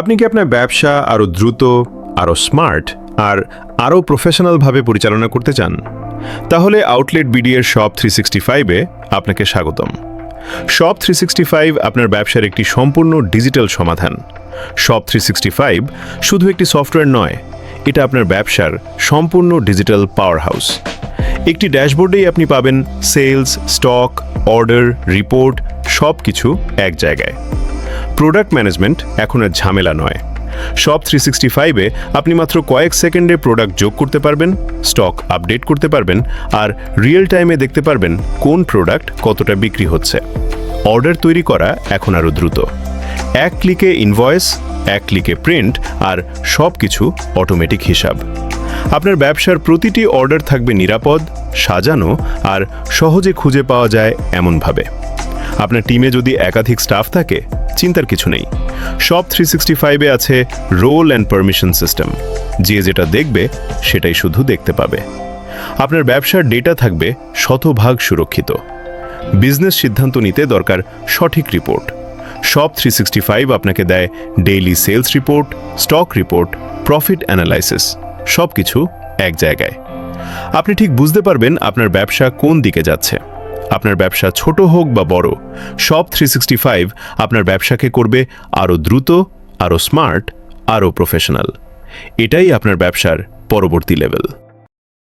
আপনি কি আপনার ব্যবসা আরও দ্রুত আরও স্মার্ট, আর আরও প্রফেশনালভাবে পরিচালনা করতে চান? তাহলে আউটলেট বিডিএর শপ থ্রি সিক্সটি ফাইভে আপনাকে স্বাগতম। শপ থ্রি সিক্সটি ফাইভ আপনার ব্যবসার একটি সম্পূর্ণ ডিজিটাল সমাধান। শপ থ্রি সিক্সটি ফাইভ শুধু একটি সফটওয়্যার নয়, এটা আপনার ব্যবসার সম্পূর্ণ ডিজিটাল পাওয়ার হাউস একটি ড্যাশবোর্ডেই আপনি পাবেন সেলস স্টক অর্ডার রিপোর্ট সব কিছু এক জায়গায়। প্রোডাক্ট ম্যানেজমেন্ট এখন আর ঝামেলা নয়। সব থ্রি সিক্সটি ফাইভে আপনি মাত্র কয়েক সেকেন্ডে প্রোডাক্ট যোগ করতে পারবেন, স্টক আপডেট করতে পারবেন আর রিয়েল টাইমে দেখতে পারবেন কোন প্রোডাক্ট কতটা বিক্রি হচ্ছে। অর্ডার তৈরি করা এখন আরও দ্রুত। এক ক্লিকে ইনভয়েস এক ক্লিকে প্রিন্ট আর সব কিছু অটোমেটিক হিসাব। আপনার ব্যবসার প্রতিটি অর্ডার থাকবে নিরাপদ, সাজানো আর সহজে খুঁজে পাওয়া যায় এমনভাবে। আপনার টিমে যদি একাধিক স্টাফ থাকে, চিন্তার কিছু নেই। সব থ্রি সিক্সটি ফাইভে আছে রোল অ্যান্ড পারমিশন সিস্টেম যে যেটা দেখবে, সেটাই শুধু দেখতে পাবে। আপনার ব্যবসার ডেটা থাকবে শতভাগ সুরক্ষিত। বিজনেস সিদ্ধান্ত নিতে দরকার সঠিক রিপোর্ট সব থ্রি সিক্সটি ফাইভ আপনাকে দেয় daily sales report stock report profit analysis সব কিছু এক জায়গায়। আপনি ঠিক বুঝতে পারবেন আপনার ব্যবসা কোন দিকে যাচ্ছে। আপনার ব্যবসা ছোট হোক বা বড়, সব থ্রি আপনার ব্যবসাকে করবে আরও দ্রুত, আরও স্মার্ট আরও প্রফেশনাল এটাই আপনার ব্যবসার পরবর্তী লেভেল